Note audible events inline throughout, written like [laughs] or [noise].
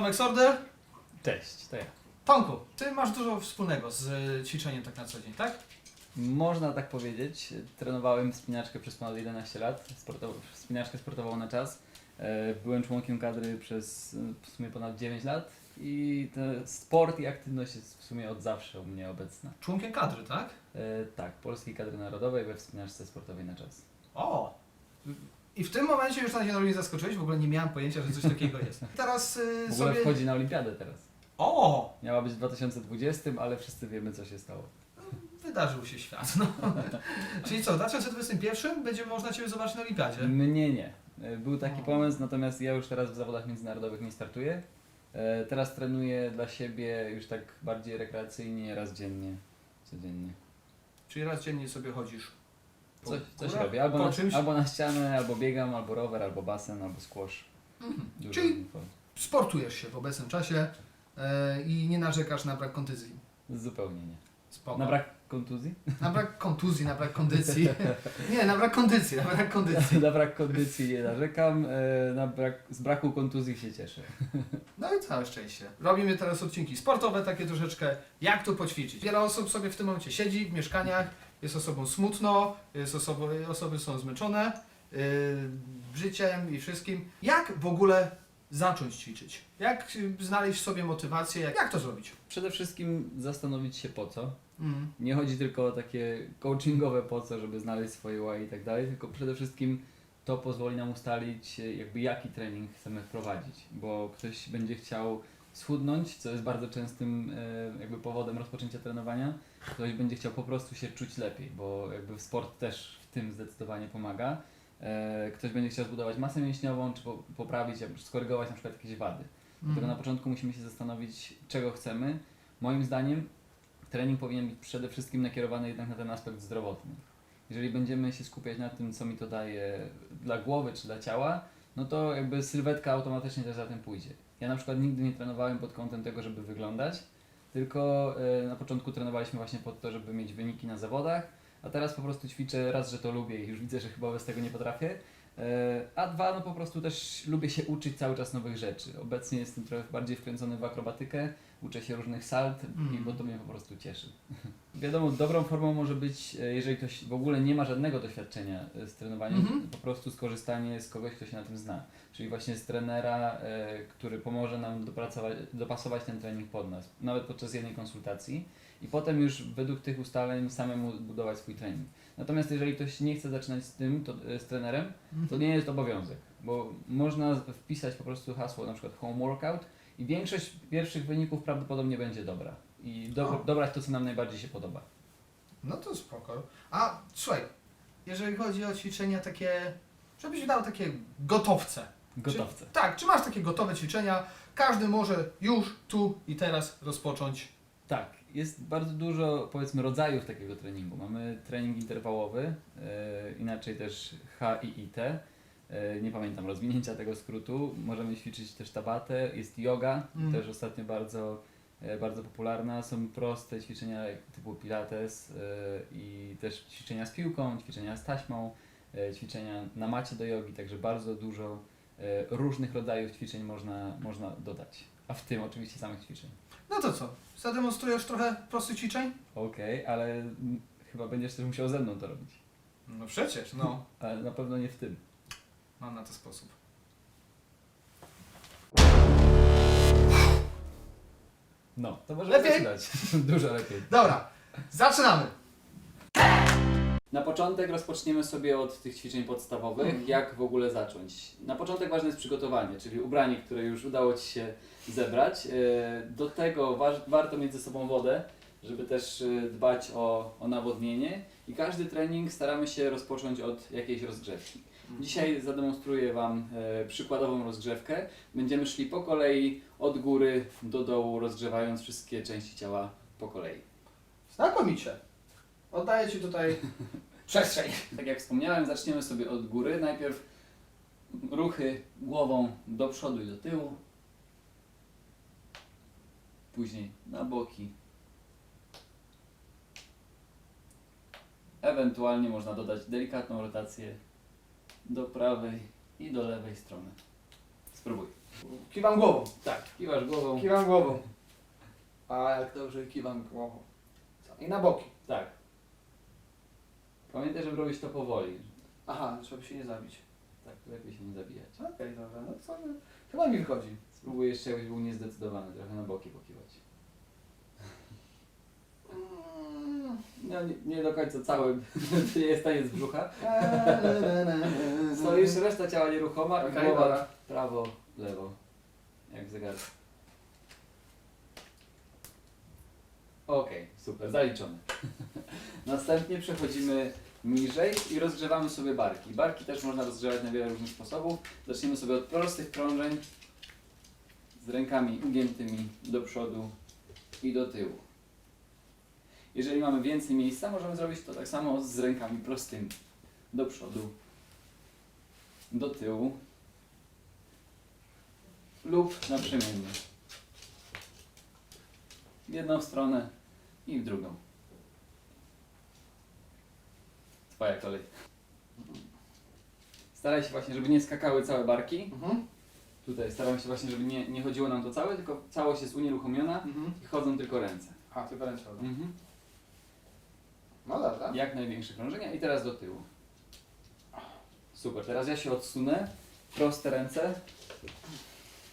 Tomek Sorder. Cześć, to ja. Tomku, ty masz dużo wspólnego z y, ćwiczeniem tak na co dzień, tak? Można tak powiedzieć. Trenowałem wspinaczkę przez ponad 11 lat, sportow- wspinaczkę sportową na czas. E, Byłem członkiem kadry przez e, w sumie ponad 9 lat i ten sport i aktywność jest w sumie od zawsze u mnie obecna. Członkiem kadry, tak? E, Tak, Polskiej Kadry Narodowej we wspinaczce sportowej na czas. O! I w tym momencie już na się mnie zaskoczyłeś, w ogóle nie miałem pojęcia, że coś takiego jest. [laughs] Teraz y, W ogóle sobie... wchodzi na olimpiadę teraz. O! Miała być w 2020, ale wszyscy wiemy co się stało. Wydarzył się świat, no. [laughs] Czyli co, w 2021 będzie można Ciebie zobaczyć na Olimpiadzie? Mnie nie. E, Był taki O. pomysł, natomiast ja już teraz w zawodach międzynarodowych nie startuję. E, Teraz trenuję dla siebie już tak bardziej rekreacyjnie, raz dziennie, codziennie. Czyli raz dziennie sobie chodzisz Coś, coś robię. Albo po na, czymś? albo na ścianę, albo biegam, albo rower, albo basen, albo squash. Mhm. Dużo Czyli różnych form. sportujesz się w obecnym czasie e, i nie narzekasz na brak kontuzji. Zupełnie nie. Spoko. Na brak kontuzji? Na brak kontuzji, na brak kondycji. [laughs] Nie, na brak kondycji, na brak kondycji. na brak kondycji nie narzekam, e, na brak, z braku kontuzji się cieszę. [laughs] No i całe szczęście. Robimy teraz odcinki sportowe, takie troszeczkę, jak tu poćwiczyć. Wiele osób sobie w tym momencie siedzi w mieszkaniach, jest osobą smutno, jest osoby, osoby są zmęczone yy, życiem i wszystkim. Jak w ogóle zacząć ćwiczyć? Jak znaleźć w sobie motywację? Jak, jak to zrobić? Przede wszystkim zastanowić się po co. Mm. Nie chodzi tylko o takie coachingowe po co, żeby znaleźć swoje why i tak dalej, tylko przede wszystkim to pozwoli nam ustalić jakby jaki trening chcemy wprowadzić, bo ktoś będzie chciał schudnąć, co jest bardzo częstym e, jakby powodem rozpoczęcia trenowania, ktoś będzie chciał po prostu się czuć lepiej, bo jakby sport też w tym zdecydowanie pomaga. E, Ktoś będzie chciał zbudować masę mięśniową, czy po- poprawić, skorygować na przykład jakieś wady. Dlatego na Mm. początku musimy się zastanowić, czego chcemy. Moim zdaniem trening powinien być przede wszystkim nakierowany jednak na ten aspekt zdrowotny. Jeżeli będziemy się skupiać na tym, co mi to daje dla głowy czy dla ciała, no to jakby sylwetka automatycznie też za tym pójdzie. Ja na przykład nigdy nie trenowałem pod kątem tego, żeby wyglądać, tylko e, na początku trenowaliśmy właśnie pod to, żeby mieć wyniki na zawodach, a teraz po prostu ćwiczę raz, że to lubię i już widzę, że chyba bez tego nie potrafię. E, A dwa, no po prostu też lubię się uczyć cały czas nowych rzeczy. Obecnie jestem trochę bardziej wkręcony w akrobatykę, uczę się różnych salt, Mm. bo to mnie po prostu cieszy. [laughs] Wiadomo, dobrą formą może być, e, jeżeli ktoś w ogóle nie ma żadnego doświadczenia e, z trenowaniem, Mhm. po prostu skorzystanie z kogoś, kto się na tym zna. Czyli właśnie z trenera, e, który pomoże nam dopracować, dopasować ten trening pod nas, nawet podczas jednej konsultacji. I potem już według tych ustaleń samemu budować swój trening. Natomiast jeżeli ktoś nie chce zaczynać z tym, to, z trenerem, to nie jest obowiązek, bo można wpisać po prostu hasło na przykład home workout i większość pierwszych wyników prawdopodobnie będzie dobra. I do, O. dobrać to, co nam najbardziej się podoba. No to spoko. A słuchaj, jeżeli chodzi o ćwiczenia takie, żebyś dał takie gotowce. Gotowce. Czy, tak, czy masz takie gotowe ćwiczenia? Każdy może już, tu i teraz rozpocząć. Tak, jest bardzo dużo powiedzmy rodzajów takiego treningu. Mamy trening interwałowy, e, inaczej też HIIT. E, nie pamiętam rozwinięcia tego skrótu. Możemy ćwiczyć też tabatę, jest yoga, Mm. też ostatnio bardzo, e, bardzo popularna. Są proste ćwiczenia typu pilates e, i też ćwiczenia z piłką, ćwiczenia z taśmą, e, ćwiczenia na macie do jogi, także bardzo dużo e, różnych rodzajów ćwiczeń można, można dodać. A w tym oczywiście samych ćwiczeń. No to co? Zademonstrujesz trochę prostych ćwiczeń? Okej, ale mm, chyba będziesz też musiał ze mną to robić. No przecież, no. [laughs] Ale na pewno nie w tym. Mam na to sposób. No, to może Lepiej? zaczynać. [laughs] Dużo lepiej. Dobra, zaczynamy. Na początek rozpoczniemy sobie od tych ćwiczeń podstawowych, Mhm. jak w ogóle zacząć. Na początek ważne jest przygotowanie, czyli ubranie, które już udało Ci się zebrać. E, Do tego wa- warto mieć ze sobą wodę, żeby też e, dbać o, o nawodnienie i każdy trening staramy się rozpocząć od jakiejś rozgrzewki. Dzisiaj zademonstruję Wam e, przykładową rozgrzewkę. Będziemy szli po kolei od góry do dołu, rozgrzewając wszystkie części ciała po kolei. Znakomicie. Oddaję Ci tutaj [laughs] przestrzeń. Tak jak wspomniałem, zaczniemy sobie od góry. Najpierw ruchy głową do przodu i do tyłu. Później na boki. Ewentualnie można dodać delikatną rotację do prawej i do lewej strony. Spróbuj. Kiwam głową. Tak, kiwasz głową. Kiwam głową. A jak dobrze kiwam głową. Co? I na boki. Tak. Pamiętaj, żeby robić to powoli. Aha, żeby się nie zabić. Tak, lepiej się nie zabijać. Okej, dobra, no co? Chyba mi wychodzi. Spróbuj jeszcze, jakbyś był niezdecydowany, trochę na boki pokiwać. Mm. No nie, nie do końca całym, nie [laughs] jest taniec brzucha. Stoisz. Stoisz, reszta ciała nieruchoma i Okej, głowa dobra. prawo, lewo. Jak w zegarku. Okej, super, zaliczone. [laughs] Następnie przechodzimy niżej i rozgrzewamy sobie barki. Barki też można rozgrzewać na wiele różnych sposobów. Zaczniemy sobie od prostych krążeń z rękami ugiętymi do przodu i do tyłu. Jeżeli mamy więcej miejsca, możemy zrobić to tak samo z rękami prostymi. Do przodu, do tyłu lub naprzemiennie. W jedną stronę i w drugą. Twoja kolej. Staraj się właśnie, żeby nie skakały całe barki. Mhm. Tutaj staramy się właśnie, żeby nie, nie chodziło nam to całe, tylko całość jest unieruchomiona Mhm. i chodzą tylko ręce. A, tylko ręce. Mhm. No dobra. Jak największe krążenia i teraz do tyłu. Super, teraz ja się odsunę, proste ręce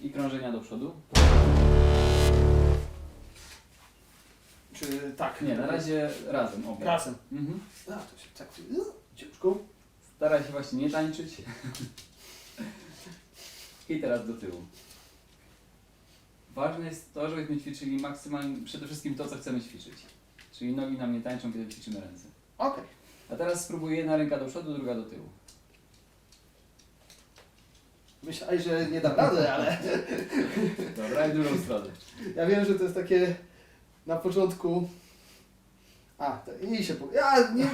i krążenia do przodu. Czy tak? Nie, na razie razem obie. Razem. Mhm. A, to się tak ciężko. Staraj się właśnie nie tańczyć. I teraz do tyłu. Ważne jest to, żebyśmy ćwiczyli maksymalnie, przede wszystkim to, co chcemy ćwiczyć. Czyli nogi nam nie tańczą, kiedy ćwiczymy ręce. Okej. A teraz spróbuj jedna ręka do przodu, druga do tyłu. Myślałeś, że nie dam rady, ale [laughs] Dobra, i drugą stronę. ja wiem, że to jest takie na początku. A, to i się po... Ja nie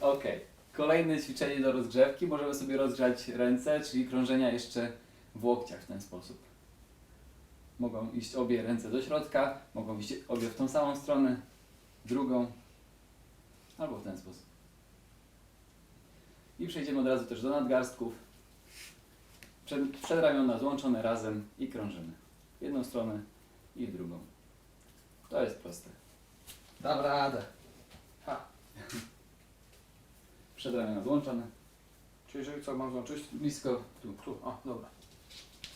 Okej. Kolejne ćwiczenie do rozgrzewki. Możemy sobie rozgrzać ręce, czyli krążenia jeszcze w łokciach w ten sposób. Mogą iść obie ręce do środka, mogą iść obie w tą samą stronę, drugą, albo w ten sposób. I przejdziemy od razu też do nadgarstków. Przed, przedramiona złączone razem i krążymy. W jedną stronę i w drugą. To jest proste. Dam radę. Ha. [laughs] Przedramiona złączone. Czyli, że co mam złączyć? Blisko tu. Tu, o, dobra.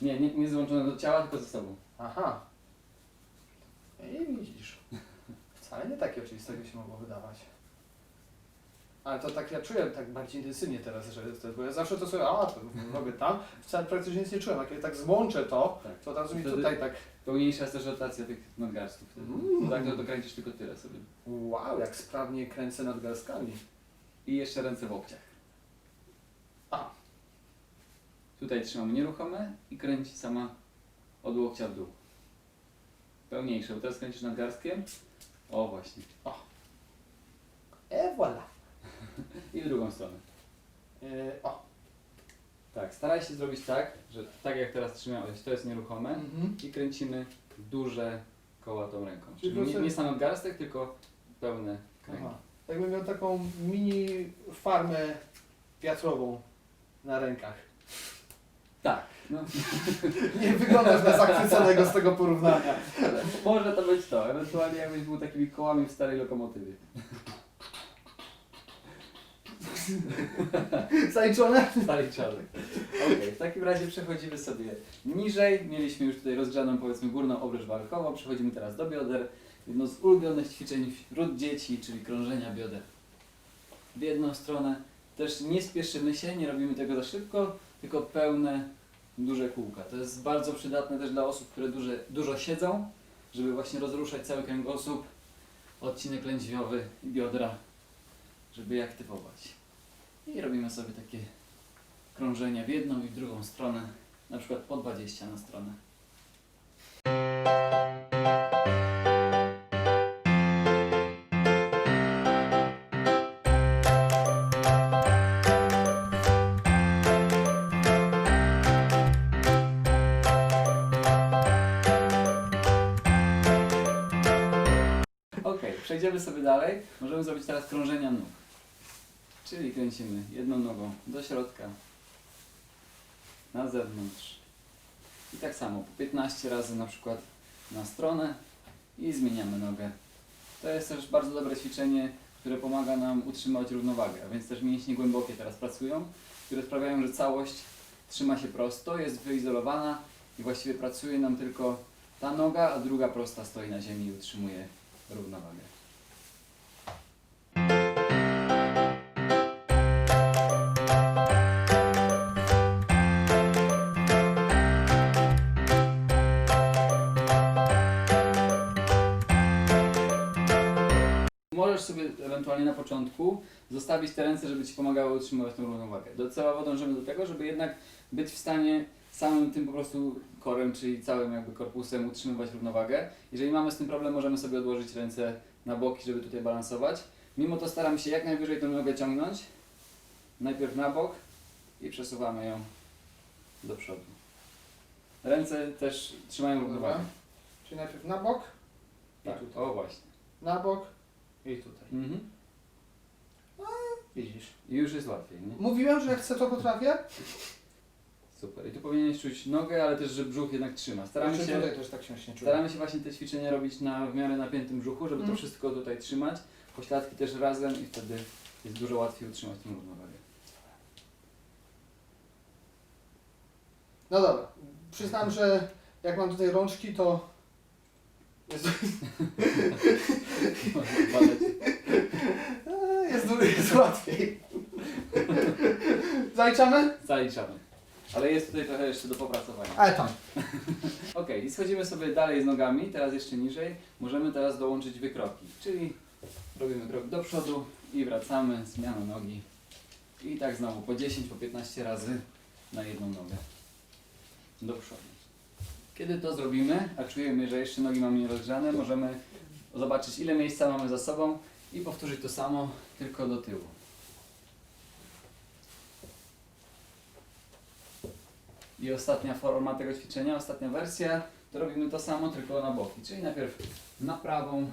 Nie, nie, nie złączone do ciała, tylko ze sobą. Aha. I widzisz. [laughs] Wcale nie takie oczywiste, jak się mogło wydawać. Ale to tak ja czuję tak bardziej intensywnie teraz, że to, bo ja zawsze to sobie, a to robię tam, wcale praktycznie nic nie czułem. Jak ja tak złączę to, Tak. to od razu mi tutaj tak, Pełniejsza jest też rotacja tych nadgarstków. wtedy. Mm. Tak to dokręcisz tylko tyle sobie. wow, jak sprawnie kręcę nad garstkami. I jeszcze ręce w łokciach. A. Tutaj trzymamy nieruchome i kręci sama od łokcia w dół. Pełniejsze, bo teraz kręcisz nadgarstkiem. O właśnie. E voilà. [laughs] I w drugą stronę. E, o. Tak, staraj się zrobić tak, że tak jak teraz trzymałeś, to jest nieruchome Mhm. i kręcimy duże koła tą ręką. Czyli Czyli nie, proszę- nie sam nadgarstek, tylko pełne kręgi. Aha. Jakbym miał taką mini farmę wiatrową na rękach. Tak. No, [laughs] Nie wyglądasz na zachwyconego z tego porównania. ale może to być to, ewentualnie jakbyś był takimi kołami w starej lokomotywie. Zaliczone? Stary czarek. Okej, w takim razie przechodzimy sobie niżej. Mieliśmy już tutaj rozgrzaną powiedzmy górną obręcz barkową. Przechodzimy teraz do bioder. Jedno z ulubionych ćwiczeń wśród dzieci, czyli krążenia bioder. W jedną stronę. Też nie spieszymy się, nie robimy tego za szybko, tylko pełne, duże kółka. To jest bardzo przydatne też dla osób, które duże, dużo siedzą, żeby właśnie rozruszać cały kręgosłup, odcinek lędźwiowy i biodra, żeby je aktywować. I robimy sobie takie krążenia w jedną i w drugą stronę, na przykład po 20 na stronę. Przejdziemy sobie dalej. Możemy zrobić teraz krążenia nóg. Czyli kręcimy jedną nogą do środka, na zewnątrz. I tak samo po 15 razy na przykład na stronę i zmieniamy nogę. To jest też bardzo dobre ćwiczenie, które pomaga nam utrzymać równowagę, a więc też mięśnie głębokie teraz pracują, które sprawiają, że całość trzyma się prosto, jest wyizolowana i właściwie pracuje nam tylko ta noga, a druga prosta stoi na ziemi i utrzymuje równowagę. Sobie ewentualnie na początku zostawić te ręce, żeby Ci pomagały utrzymywać tą równowagę. Docelowo dążymy do tego, żeby jednak być w stanie samym tym po prostu korem, czyli całym jakby korpusem utrzymywać równowagę. Jeżeli mamy z tym problem, możemy sobie odłożyć ręce na boki, żeby tutaj balansować. Mimo to staramy się jak najwyżej tę nogę ciągnąć. Najpierw na bok i przesuwamy ją do przodu. Ręce też trzymają równowagę. Czyli najpierw na bok i Tak, tutaj. o właśnie. Na bok i tutaj. Mhm. Widzisz. I już jest łatwiej, nie? Mówiłem, że jak chcę to potrafię. Super. I tu powinieneś czuć nogę, ale też, że brzuch jednak trzyma. Staramy Jeszcze się, tutaj też tak się właśnie czuję. staramy się właśnie te ćwiczenia robić na w miarę napiętym brzuchu, żeby to Mhm. wszystko tutaj trzymać. Pośladki też razem i wtedy jest dużo łatwiej utrzymać tę równowagę. No dobra. Przyznam, że jak mam tutaj rączki, to jest, [laughs] jest, du- jest łatwiej. Zaliczamy? Zaliczamy. Ale jest tutaj trochę jeszcze do popracowania. Ale tam. [laughs] Ok, i schodzimy sobie dalej z nogami, teraz jeszcze niżej. Możemy teraz dołączyć wykroki, czyli robimy krok do przodu i wracamy, zmiana nogi. I tak znowu po 10, po 15 razy na jedną nogę. Do przodu. Kiedy to zrobimy, a czujemy, że jeszcze nogi mamy nierozgrzane, możemy zobaczyć ile miejsca mamy za sobą i powtórzyć to samo, tylko do tyłu. I ostatnia forma tego ćwiczenia, ostatnia wersja, to robimy to samo, tylko na boki. Czyli najpierw na prawą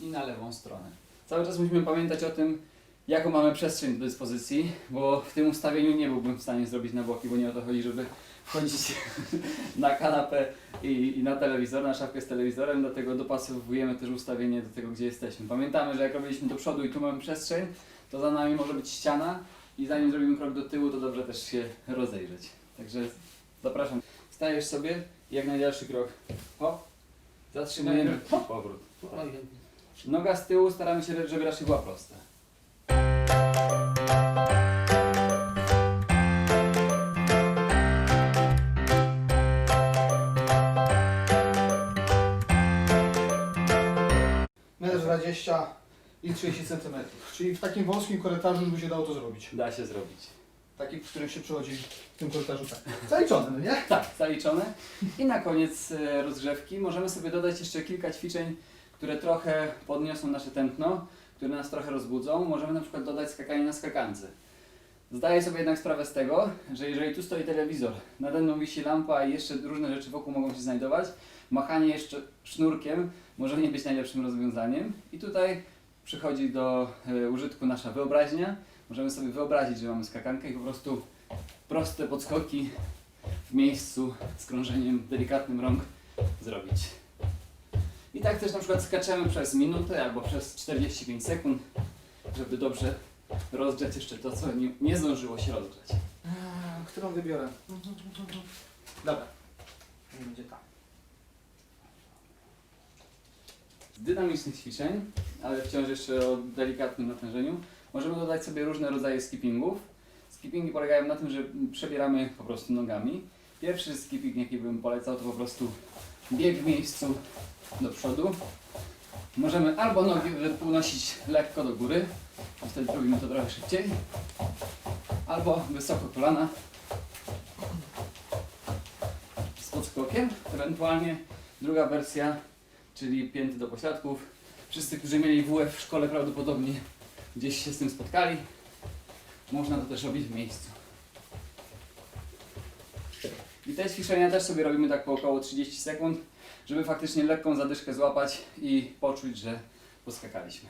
i na lewą stronę. Cały czas musimy pamiętać o tym, jaką mamy przestrzeń do dyspozycji, bo w tym ustawieniu nie byłbym w stanie zrobić na boki, bo nie o to chodzi, żeby wchodzić [laughs] na kanapę i, i na telewizor, na szafkę z telewizorem, dlatego dopasowujemy też ustawienie do tego, gdzie jesteśmy. Pamiętamy, że jak robiliśmy do przodu i tu mamy przestrzeń, to za nami może być ściana i zanim zrobimy krok do tyłu, to dobrze też się rozejrzeć. Także zapraszam. Stajesz sobie i jak najdalszy krok. Hop. Zatrzymujemy. Hop. Powrót. Noga z tyłu staramy się, żeby raczej była prosta. 20 i 30 cm. Czyli w takim wąskim korytarzu już by się dało to zrobić. Da się zrobić. Taki, w którym się przechodzi w tym korytarzu tak. Zaliczone, no nie? Tak, zaliczone. I na koniec e, rozgrzewki możemy sobie dodać jeszcze kilka ćwiczeń, które trochę podniosą nasze tętno, które nas trochę rozbudzą. Możemy na przykład dodać skakanie na skakance. Zdaję sobie jednak sprawę z tego, że jeżeli tu stoi telewizor, nade mną wisi lampa i jeszcze różne rzeczy wokół mogą się znajdować, machanie jeszcze sznurkiem może nie być najlepszym rozwiązaniem. I tutaj przychodzi do e, użytku nasza wyobraźnia. Możemy sobie wyobrazić, że mamy skakankę i po prostu proste podskoki w miejscu z krążeniem delikatnym rąk zrobić. I tak też na przykład skaczemy przez minutę albo przez 45 sekund, żeby dobrze rozgrzać jeszcze to, co nie, nie zdążyło się rozgrzać. Eee, Którą wybiorę? Dobra. Będzie tak. Z dynamicznych ćwiczeń, ale wciąż jeszcze o delikatnym natężeniu, możemy dodać sobie różne rodzaje skippingów. Skippingi polegają na tym, że przebieramy po prostu nogami. Pierwszy skipping, jaki bym polecał, to po prostu bieg w miejscu do przodu. Możemy albo nogi unosić lekko do góry, wtedy robimy to trochę szybciej, albo wysoko kolana z podskokiem, ewentualnie druga wersja czyli pięty do pośladków. Wszyscy, którzy mieli WF w szkole prawdopodobnie gdzieś się z tym spotkali. Można to też robić w miejscu. I te ćwiczenia też sobie robimy tak po około 30 sekund, żeby faktycznie lekką zadyszkę złapać i poczuć, że poskakaliśmy.